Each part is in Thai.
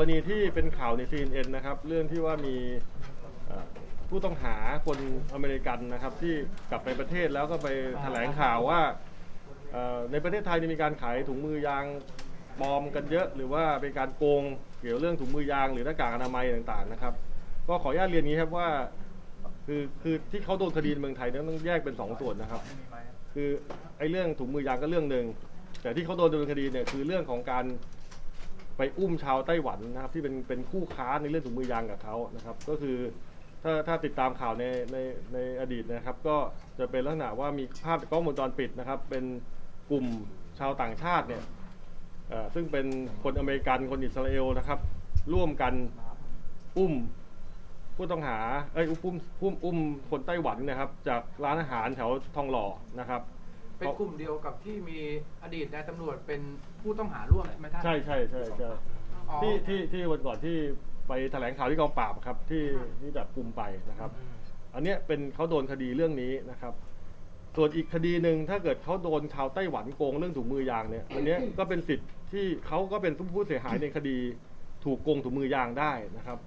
กรณีที่เป็นข่าวใน CNN นะครับ เรื่องที่ว่ามีผู้ต้องหาคนอเมริกันนะครับ ที่กลับไปประเทศแล้วก็ไปแถลงข่าวว่าในประเทศไทยนี่มีการขายถุงมือยางปลอมกันเยอะ หรือว่าเป็นการโกงเกี่ยวเรื่องถุงมือยางหรือหน้ากากอนามัยต่างๆนะครับ ก็ขออนุญาตเรียนงนี้ครับว่า คือคือที่เขาโดนคดีในเมืองไทยนี่ยต้องแยกเป็นสองส่วนนะครับ คือไอ้เรื่องถุงมือยางก็เรื่องหนึ่งแต่ที่เขาโดนดำเนินคดีเนี่ยคือเรื่องของการ ไปอุ้มชาวไต้หวันนะครับที่เป็นเป็นคู่ค้าในเรื่องถุงมือยางกับเขานะครับ ก็คือถ้าถ้าติดตามข่าวในในในอดีตนะครับ ก็จะเป็นลักษณะว่ามีภาพจากกล้องวงจรปิดนะครับ เป็นกลุ่มชาวต่างชาติเนี่ยอ่อซึ่งเป็นคนอเมริกันคนอิสราเอลนะครับ ร่วมกันอุ้มผู้ต้องหาเอ้ยอุ้มอุ้มอุ้มคนไต้หวันนะครับ จากร้านอาหารแถวทองหล่อนะครับ เป็นกลุ่มเดียวกับที่มีอดีตนายตำรวจเป็นผู้ต้องหาร่วมใช่ไหมท่าน ใช่ใช่ใช่ใช่อ๋อ ที่ที่ที่วันก่อนที่ไปแถลงข่าวที่กองปราบครับที่ที่จับกลุ่มไปนะครับอืมอันเนี้ยเป็นเขาโดนคดีเรื่องนี้นะครับ ส่วนอีกคดีหนึ่งถ้าเกิดเขาโดนชาวไต้หวันโกงเรื่องถุงมือยางเนี่ย อันเนี้ยก็เป็นสิทธิ์ที่เขาก็เป็นผู้เสียหายในคดีถูกโกงถุงมือยางได้นะครับ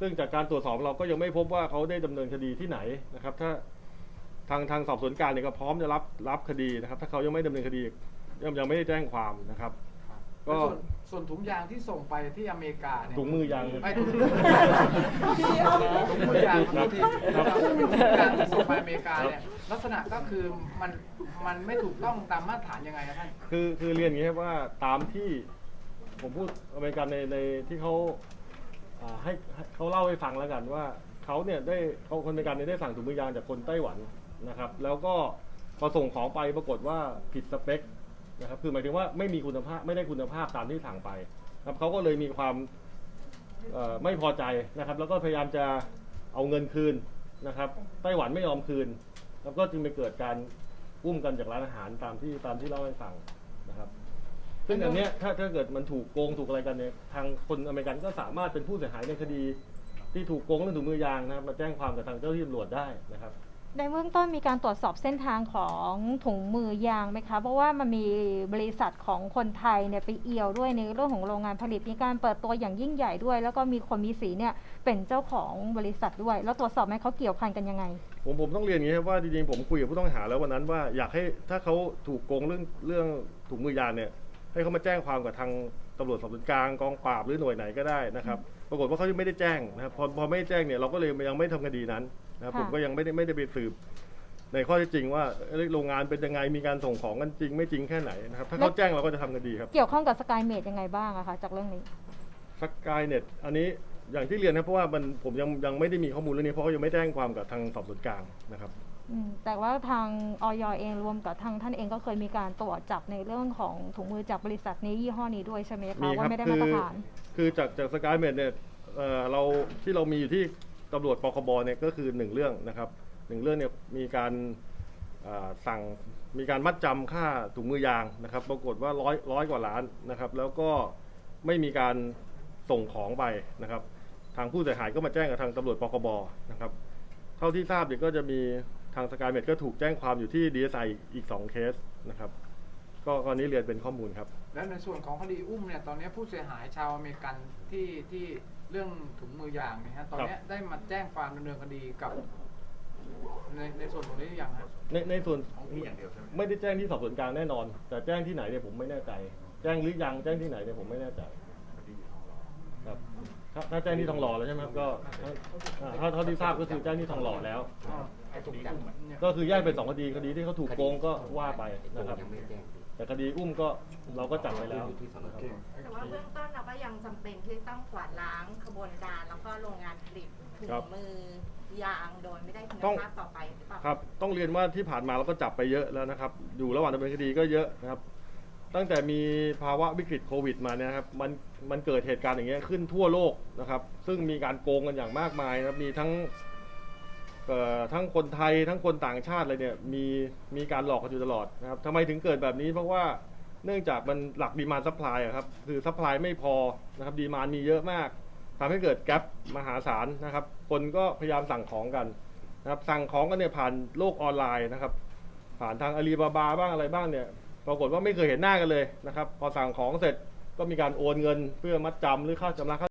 ซึ่งจากการตรวจสอบเราก็ยังไม่พบว่าเขาได้ดำเนินคดีที่ไหนนะครับ ถ้า ทางทางสอบสวนกลารเนี่ยก็พร้อมจะรับรับคดีนะครับ ถ้าเขายังไม่ดำเนินคดียังยังไม่ได้แจ้งความนะครับ ก็ส่วนส่วนถุงยางที่ส่งไปที่อเมริกาเนี่ยถุงมือยางไอ้ถุงถุงมือยางครับที่ครับถุงมือยางที่ส่งไปอเมริกาเนี่ยลักษณะก็คือมันมันไม่ถูกต้องตามมาตรฐานยังไงครับท่านคือคือเรียนอย่างนี้ครับว่าตามที่ผมพูดอเมริกันในในที่เขาอ่าให้ให้เขาเล่าให้ฟังแล้วกันว่าเขาเนี่ยได้เขาคนอเมริกันเนี่ยได้สั่งถุงมือยางจากคนไต้หวัน นะครับ แล้วก็พอส่งของไปปรากฏว่าผิดสเปคนะครับคือหมายถึงว่าไม่มีคุณภาพไม่ได้คุณภาพตามที่สั่งไปครับเขาก็เลยมีความไม่พอใจนะครับ แล้วก็พยายามจะเอาเงินคืนนะครับไต้หวันไม่ยอมคืน แล้วก็จึงไปเกิดการอุ้มกันจากร้านอาหารตามที่ตามที่เล่าให้ฟังนะครับซึ่งอันเนี้ยถ้าถ้าเกิดมันถูกโกงถูกอะไรกันเนี่ยทางคนอเมริกันก็สามารถเป็นผู้เสียหายในคดี ที่ถูกโกงเรื่องถุงมือยางนะครับมาแจ้งความกับทางเจ้าหน้าที่ตำรวจได้นะครับ ในเบื้องต้นมีการตรวจสอบเส้นทางของถุงมือยางไหมคะ เพราะว่ามันมีบริษัทของคนไทยเนี่ยไปเอี่ยวด้วยในเรื่องของโรงงานผลิต มีการเปิดตัวอย่างยิ่งใหญ่ด้วย แล้วก็มีคนมีสีเนี่ยเป็นเจ้าของบริษัทด้วย แล้วตรวจสอบไหมเขาเกี่ยวพันกันยังไง ผมผมต้องเรียนอย่างนี้ครับว่าจริงๆผมคุยกับผู้ต้องหาแล้ววันนั้นว่าอยากให้ถ้าเขาถูกโกงเรื่องเรื่องถุงมือยางเนี่ยให้เขามาแจ้งความกับทางตำรวจสอบสวนกลางกองปราบหรือหน่วยไหนก็ได้นะครับ ปรากฏว่าเขายังไม่ได้แจ้งนะครับพอพอไม่แจ้งเนี่ยเราก็เลยยังไม่ทำคดีนั้น นะครับค่ะผมก็ยังไม่ได้ไม่ได้ไปสืบ ในข้อเท็จจริงว่าเอ้ยโรงงานเป็นยังไงมีการส่งของกันจริง ไม่จริงแค่ไหนนะครับถ้าเขาแจ้งเราก็จะทำคดีครับเกี่ยวข้องกับสกายเมดยังไงบ้างอะคะจากเรื่องนี้ สกายเน็ตอันนี้อย่างที่เรียนนะเพราะว่ามันผมยังยังไม่ได้มีข้อมูลเรื่องนี้เพราะเขายังไม่แจ้งความกับทางสอบสวนกลางนะครับ อืมแต่ว่าทางออยเองรวมกับทางท่านเองก็เคยมีการตรวจจับในเรื่องของถุงมือจากบริษัทนี้ยี่ห้อนี้ด้วยใช่ไหมมีคะคว่ารับไม่ได้คืมาตรฐาน คือจากจากสกายเน็ตเนี่ยเอ่อเราที่เรามีอยู่ที่ ตำรวจปคบเนี่ยก็คือหนึ่งเรื่องนะครับหนึ่งเรื่องเนี่ยมีการสั่งมีการมัดจำค่าถุงมือยางนะครับ ปรากฏว่าร้อยร้อยกว่าล้านนะครับ แล้วก็ไม่มีการส่งของไปนะครับ ทางผู้เสียหายก็มาแจ้งกับทางตำรวจปคบนะครับ เท่าที่ทราบเนี่ยก็จะมีทางสกายเมดก็ถูกแจ้งความอยู่ที่ดีเอสไออีก 2 เคสนะครับ ก็กรณีเรียนเป็นข้อมูลครับ แล้วในส่วนของคดีอุ้มเนี่ยตอนนี้ผู้เสียหายชาวอเมริกันที่ที่เรื่องถุงมือยางเนี่ยฮะตอนเนี้ยได้มาแจ้งความดำเนินคดีกับ ในในส่วนตรงนี้หรือยังฮะในในส่วนของพี่อย่างเดียวใช่ไหมไม่ได้แจ้งที่สอบสวนกลางแน่นอน แต่แจ้งที่ไหนเนี่ยผมไม่แน่ใจ แจ้งหรือยังแจ้งที่ไหนเนี่ยผมไม่แน่ใจครับถ้าถ้าแจ้งที่ทองหล่อแล้วใช่ไหมครับก็อ่าถ้าเท่าที่ทราบก็คือแจ้งที่ทองหล่อแล้ว ไอ้ถุงยางเนี่ยก็คือแยกเป็นสองคดีคดีที่เขาถูกโกงก็ว่าไปนะครับ ยังไม่แจ้ง แต่คดีอุ้มก็เราก็จับไปแล้วอยู่ที่สนนะครับแต่ว่าเบื้องต้นเราก็ยังจำเป็นที่ต้องกวาดล้างขบวนการ แล้วก็โรงงานผลิตถุงครับมือยางโดยไม่ได้คุณต้อง ภาพต่อไปหรือเปล่า ครับ ต้องเรียนว่าที่ผ่านมาเราก็จับไปเยอะแล้วนะครับ อยู่ระหว่างดำเนินคดีก็เยอะนะครับ ตั้งแต่มีภาวะวิกฤตโควิดมาเนี่ยนะครับ มันมันเกิดเหตุการณ์อย่างเงี้ยขึ้นทั่วโลกนะครับ ซึ่งมีการโกงกันอย่างมากมายนะครับ มีทั้ง เอ่อทั้งคนไทยทั้งคนต่างชาติเลยเนี่ยมีมีการหลอกกันอยู่ตลอดนะครับทำไมถึงเกิดแบบนี้เพราะว่าเนื่องจากมันหลักดีมานซัพพลายครับคือซัพพลายไม่พอนะครับดีมานมีเยอะมากทำให้เกิดแกลบมหาศาลนะครับ คนก็พยายามสั่งของกันนะครับสั่งของกันเนี่ยผ่านโลกออนไลน์นะครับ ผ่านทางอาลีบาบาบ้างอะไรบ้างเนี่ยปรากฏว่าไม่เคยเห็นหน้ากันเลยนะครับ พอสั่งของเสร็จก็มีการโอนเงินเพื่อมัดจำหรือค่าชำระค่า